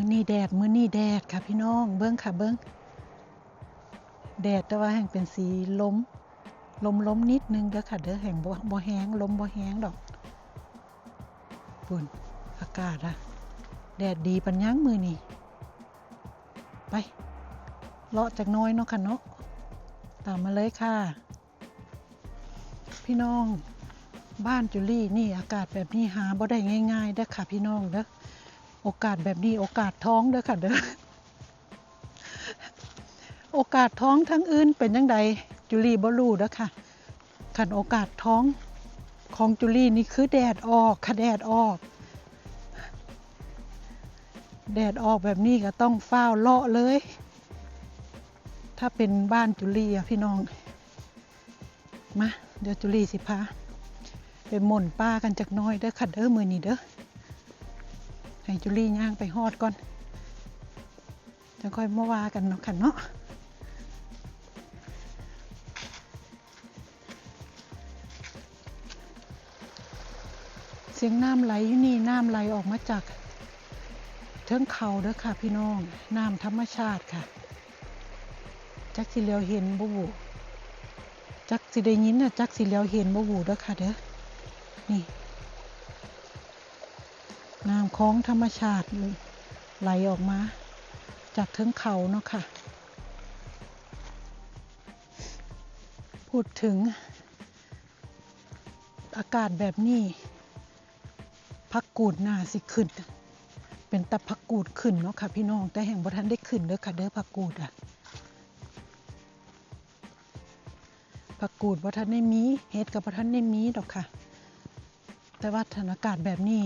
มื้อนี้แดดมื้อนี้แดดค่ะพี่น้อง เบิ่งค่ะเบิ่งแดดแต่ว่าแห่งเป็นสีลมลมล้มนิดนึงเด้อค่ะเด้อแห่งบ่แห้งลมบ่แห้งดอกปุ่นอากาศอะแดดดีปัญญังมือนี่ไปเลาะจากน้อยเนาะค่ะเนาะตามมาเลยค่ะ พี่น้อง บ้านจุลี่นี่อากาศแบบนี้หาบ่ได้ง่ายๆเด้อค่ะพี่น้องเด้อ โอกาสแบบนี้โอกาสท้องเด้อค่ะเด้อโอกาสท้องทั้งอื่นเป็นยังไงจุลี่บ่รู้เด้อค่ะขันโอกาสท้องของจุลี่นี่คือแดดออกค่ะแดดออก แดดออกแบบนี้ก็ต้องเฝ้าเลาะเลย ถ้าเป็นบ้านจุลี่อะพี่น้องมาเดี๋ยวจุลี่สิพาไปหม่นป้ากันจักน้อยเด้อค่ะเด้อมือนี้เด้อ ให้จุลี่ย่างไปฮอดก่อนจะค่อยมาว่ากันเนาะค่ะเนาะเสียงน้ำไหลอยู่นี่น้ำไหลออกมาจากเทิงเขาเด้อค่ะพี่น้องน้ำธรรมชาติค่ะ จักสิเลียวเห็นบ่บูจักสิได้ยินน่ะจักสิเลียวเห็นบ่บูเด้อค่ะเด้อนี่ น้ำของธรรมชาติไหลออกมา จากเทิงเขาเนาะค่ะ พูดถึง อากาศแบบนี้พักกูดหน้าสิขึ้น เป็นตะพักกูดขึ้นเนาะค่ะพี่น้อง แต่แห่งบทันได้ขึ้นเด้อค่ะเด้อพักกูดอะพักกูดบ่ทันได้มีเฮ็ดกับบ่ทันได้มีดอกค่ะ แต่ว่าสถานอากาศแบบนี้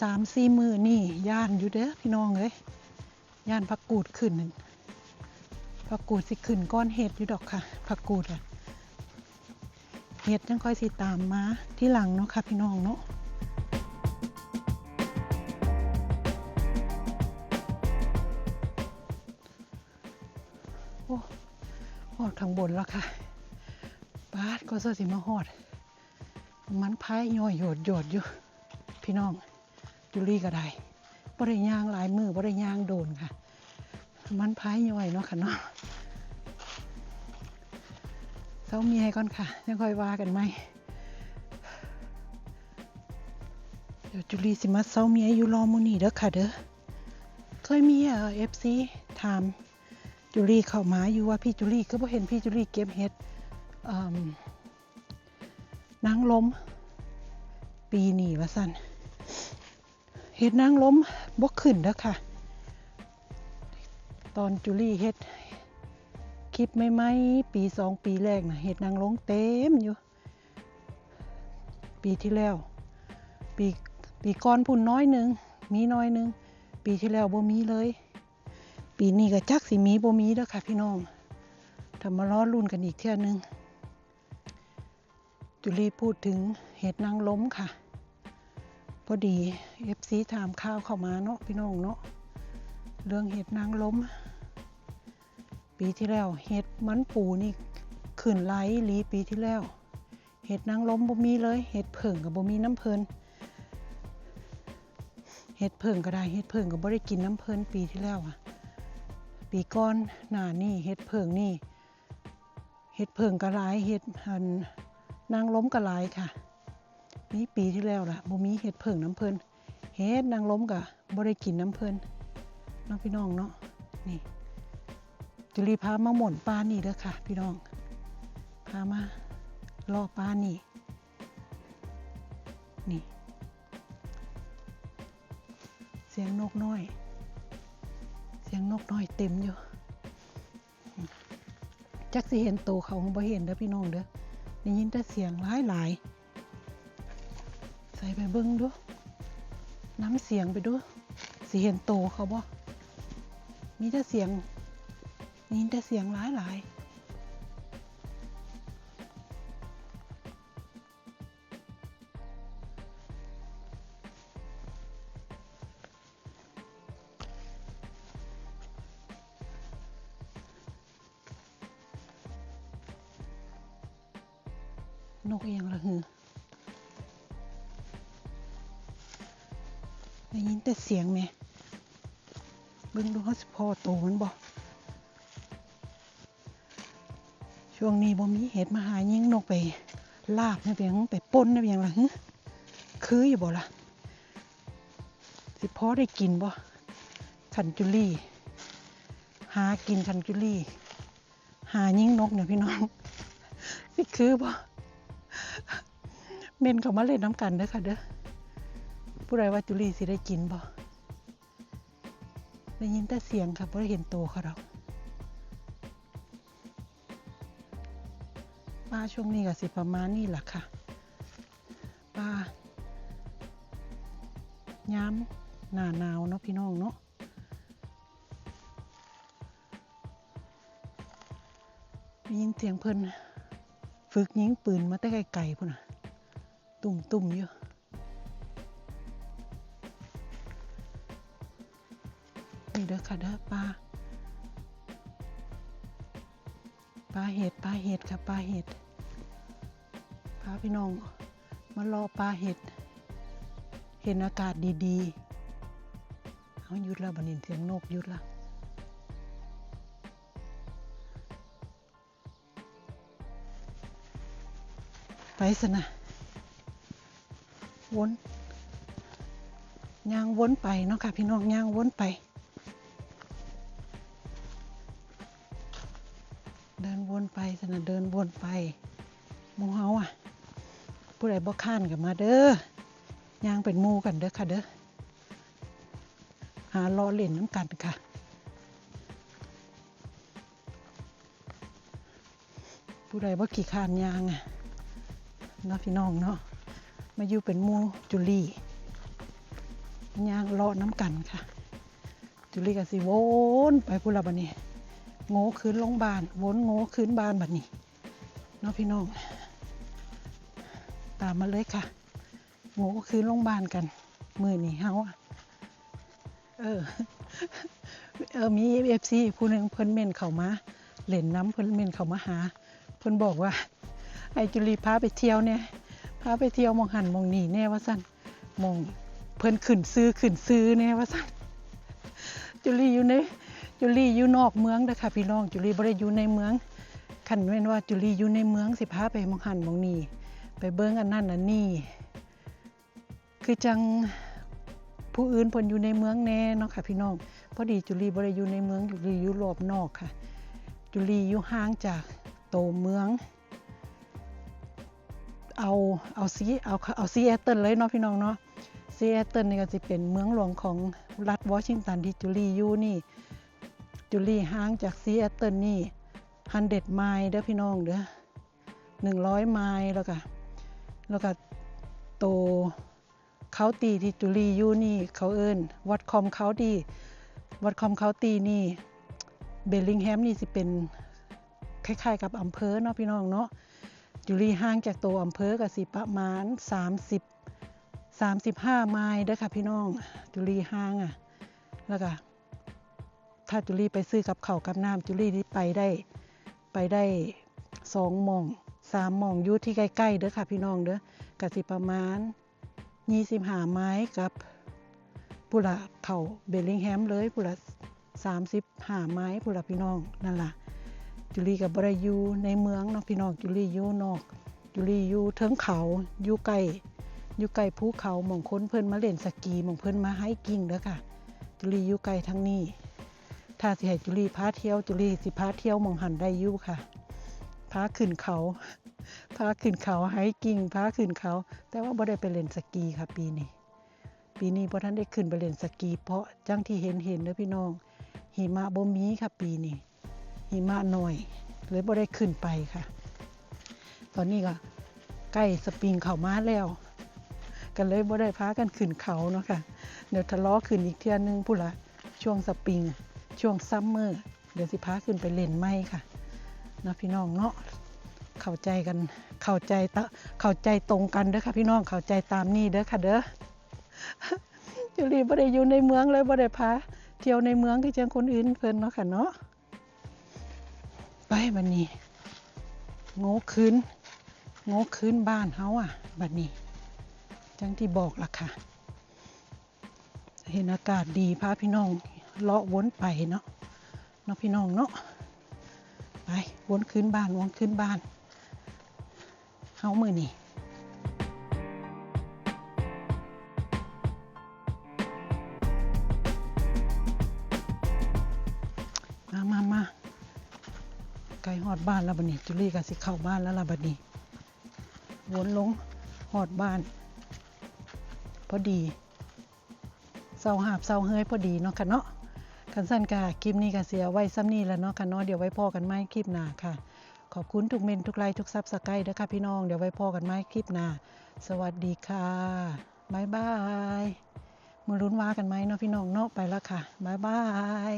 สามสี่มือนี่ย่านอยู่เด้อพี่น้องเอ้ยย่านพักกูดขึ้นนั่นพักกูดสิขึ้นก้อนเห็ดอยู่ดอกค่ะพักกูดอะเห็ดยังค่อยสิตามมาที่หลังเนาะค่ะพี่น้องเนาะโอ้หอดข้างบนแล้วค่ะบาดก็เสสิมาหอด มันพายย่อยโยดโยดอยู่พี่น้อง จุลี่ก็ได้บริยางหลายมือบริยางโดนค่ะ มันพายย่อยเนาะค่ะเนาะเศร้าเมียก่อนค่ะยังค่อยว่ากันไหมเดี๋ยวจุลีสิมาเศร้าเมียอยู่รอมูนี่เด้อค่ะเด้อเคยมีเอ่อฟซีถามจุลี่เข้ามาอยู่ว่าพี่จุลี่ก็บ่เห็นพี่จุลี่เก็บเห็ดเอิ่มนางลม ปีนี้ว่าสั่น เห็ดนางล้มบ่ขึ้นเด้อค่ะ ตอนจุลี่เฮ็ดคลิปไม่ไหมปีสองปีแรกนะเห็ดนางล้มเต็มอยู่ ปีที่แล้ว ปีปีก่อนพุ่นน้อยหนึ่งมีน้อยหนึ่งปีที่แล้วบ่มีเลย ปีนี้ก็จักสิมีบ่มีเด้อค่ะพี่น้องถ้ามาล้อรุ่นกันอีกเที่ยนึงจุลีพูดถึงเห็ดนางล้มค่ะ อดีเอฟซีถามข้าวเข้ามาเนาะพี่น้องเนาะเรื่องเห็ดนางล้ม ปีที่แล้วเห็ดมันปูนี่ขึ้นไหลลีปีที่แล้ว เห็ดนางล้มบ่มีเลยเห็ดเผิ่งกับบ่มีน้ำเพลินเห็ดเผิ่งก็ได้เห็ดเผิ่งก็บ่ได้กินน้ำเพลินปีที่แล้วอะปีก้อนหน้านี่เห็ดเพิงนี่เห็ดเพิงกระไรเห็ดหันนางล้มกระไรค่ะ นี่ปีที่แล้วล่ะบ่มีเห็ดเพิงน้ำเพลินเห็ดนางล้มกับบ่ได้กินน้ำเพลินน้องพี่น้องเนาะนี่ จุลีพามาหม่นปลานี่เด้อค่ะ พี่น้อง พามาล่อปลานี่ นี่ เสียงนกน้อย เสียงนกน้อยเต็มอยู่จักสิเห็นโตวเขาบ่เห็นเด้อพี่น้องเด้อได้ยินแต่เสียงหลายหลาย ไปเบิ้งดูน้ำเสียงไปดูสิเห็นโตเขาบ่มีแต่เสียงได้ยินแต่เสียงหลายหลายนกเอียงละหือ แต่เสียงไหมเบิ่งดูเขาสิพอโตมันบ่ช่วงนี้บ่มีเห็ดมาหายิงนกไป ลาบนี่ยเพียงไปป่นนี่ยเพียงละคืออยู่บ่ล่ะสิพอได้กินบ่ขันจุลี่ หากินขันจุลี่ หายิงนกเนี่ยพี่น้องสิคือบ่เมนเขามาเล่นน้ำกันเด้อค่ะเด้อ ผู้ใดว่าจุลีสิได้กินบ่ได้ยินแต่เสียงค่ะบ่ได้เห็นโตวเขาดอกป้าช่วงนี้ก็สิประมาณนี้แหละค่ะป้าย้ำหน้าหนาวเนาะพี่น้องเนาะได้ยินเสียงเพิ่นฝึกยิงปืนมาแต่ไกลๆพุ่นน่ะตุ่มตุ่มๆอยู่ นี่เด้อะปลาปลาเห็ดปลาเห็ดค่ะปลาเห็ดพาพี่น้องมารอปลาเห็ด เห็นอากาศดีๆเอาหยุดแล้วบันนี้เสียงนกหยุดละไปสนะวนย่างวนไปเนาะค่ะพี่น้องย่างวนไป ไปมูเฮาอะ ผู้ใดบ่ข้านกับมาเด้อย่างเป็นมูกันเด้อค่ะเด้อหาล้อเล่นน้ำกันค่ะผู้ใดบ่ขี่ขานยางอะเนาะพี่น้องเนาะมาอยู่เป็นมูจุลีย่างเลาะน้ำกันค่ะ จุลีก็สิวนไปพุนละบัดนี้โง่คืนโรงบาลวนโง่คืนบ้านบัดนี้ เนาะพี่น้อง ตามมาเลยค่ะโง่คืนโรงพยาบาลกัน มือนี่เฮาอะเออ เออ มีเอฟซีผู้หนึ่งเพิ่นเม่นเข้ามาเล่นน้ำเพิ่นเม่นเข้ามาหา เพิ่นบอกว่า ไอจุลีพาไปเที่ยวเนี่ยพาไปเที่ยวมองหันมองหนีแน่ว่าสั่นมองเพิ่นขึ้นซื้อขึ้นซื้อแน่ว่าสั่นจุลีอยู่ในจุลีอยู่นอกเมืองเด้อค่ะพี่น้องจุลีบ่ได้อยู่ในเมือง คันแม่นว่าจุลีอยู่ในเมืองสิพาไปมองหันมองนี่ไปเบิ่งอันนั้นอันนี้คือจังผู้อื่นพนอยู่ในเมืองแน่เนาะค่ะพี่น้องพอดีจุลีบ่ได้อยู่ในเมืองจุลีอยู่รอบนอกค่ะ จุลีอยู่ห่างจากโตเมือง เอาเอาซีเอาเอาซีแอตเทิลเลยเนาะพี่น้องเนาะซีแอตเทิลนี่ก็จะเป็นเมืองหลวงของรัฐวอชิงตันที่จูลี่อยู่นี่จูลี่ห่างจากซีแอตเทิลนี่ ฮันเด็ดไมล์เด้อพี่น้องเด้อหนึ่งร้อยไมล์แล้วก็แล้วก็โตเขาตีที่จูลียูนี่ เขาเอิ้นวัดคอมเขาตีวัดคอมเขาตีนี่เบลลิงแฮมนี่สิเป็นคล้ายๆกับอำเภอเนาะพี่น้องเนาะจุลีห่างจากตัวอำเภอก็สิประมาณ 30 35 ไมล์เด้อค่ะพี่น้อง จุลีห่างอะแล้วก็ถ้าจุลีไปซื้อกับเขากับน้ำจุลีนี่ไปได้ ไปได้สองหมองสามหมองอยู่ที่ใกล้ๆเด้อค่ะพี่น้องเด้อก็สิประมาณ25ไม้กับปุระเขาเบลลิงแฮมเลยปุระ35ไม้ปุระพี่น้องนั่นล่ะจุลีกับบรายูในเมืองเนาะพี่น้องจุลีอยู่นอก จุลีอยู่เทิงเขาอยู่ไกลอยู่ไกลภูเขาหมองค้นเพิ่อนมาเล่นสกีหมองเพิ่อนมาไฮกิ้งเด้อค่ะจุลีอยู่ไกลทั้งนี้ ถ้าสิให้จุลีพาเที่ยวจุลีสิพาเที่ยวมองหันได้ยู่ค่ะพาขึ้นเขาพาขึ้นเขาไฮกิ้งพาขึ้นเขา แต่ว่าบ่ได้ไปเล่นสกีค่ะ ปีนี้ปีนี้บ่ทันได้ขึ้นไปเล่นสกีเพราะจังที่เห็นเห็นเด้อพี่น้อง หิมะบ่มีค่ะ ปีนี้หิมะหน่อยเลยบ่ได้ขึ้นไปค่ะ ตอนนี้ก็ใกล้สปริงเขามาแล้วก็เลยบ่ได้พากันขึ้นเขาเนาะค่ะ เดี๋ยวทะเลาะขึ้นอีกเทื่อนึงพุ่นละช่วงสปริง ช่วงซัมเมอร์เดี๋ยวสิพาขึ้นไปเล่นไม้ค่ะนะพี่น้องเนาะเข้าใจกันเข้าใจตะเข้าใจตรงกันเด้อค่ะพี่น้องเข้าใจตามนี่เด้อค่ะเด้อจุลีบ่ได้อยู่ในเมืองเลยบ่ได้พาเที่ยวในเมืองคือจังคนอื่นเพิ่นเนาะค่ะเนาะไปบัดนนี้โง่คืนโง่คืนบ้านเฮาอะบัดนี้จังที่บอกล่ะค่ะ เห็นอากาศดีพาพี่น้อง เลาะวนไปเนาะเนาะพี่น้องเนาะไปวนขึ้นบ้านวนขึ้นบ้านเฮามือนี่มามามาไกลหอดบ้านแล้วบัดนี้จุลี่ก็สิเข้าบ้านแล้วล่ะบัดนี้วนลงหอดบ้าน พอดีเศร้าหาบเศร้าเฮ้ยพอดีเนาะค่ะเนาะ คันสั้นกะคลิปนี้ก็เสียไว้ซ้ำนี่แล้วเนาะค่ะเนาะเดี๋ยวไว้พอกันไหมคลิปหน้าค่ะ ขอบคุณทุกเมนทุกไลค์ทุกซับสไครต์นะคะพี่น้องเดี๋ยวไว้พอกันไหมคลิปหน้าสวัสดีค่ะบายบายมือรุ้นว่ากันไหมเนาะพี่น้องเนาะไปแล้วค่ะบายบาย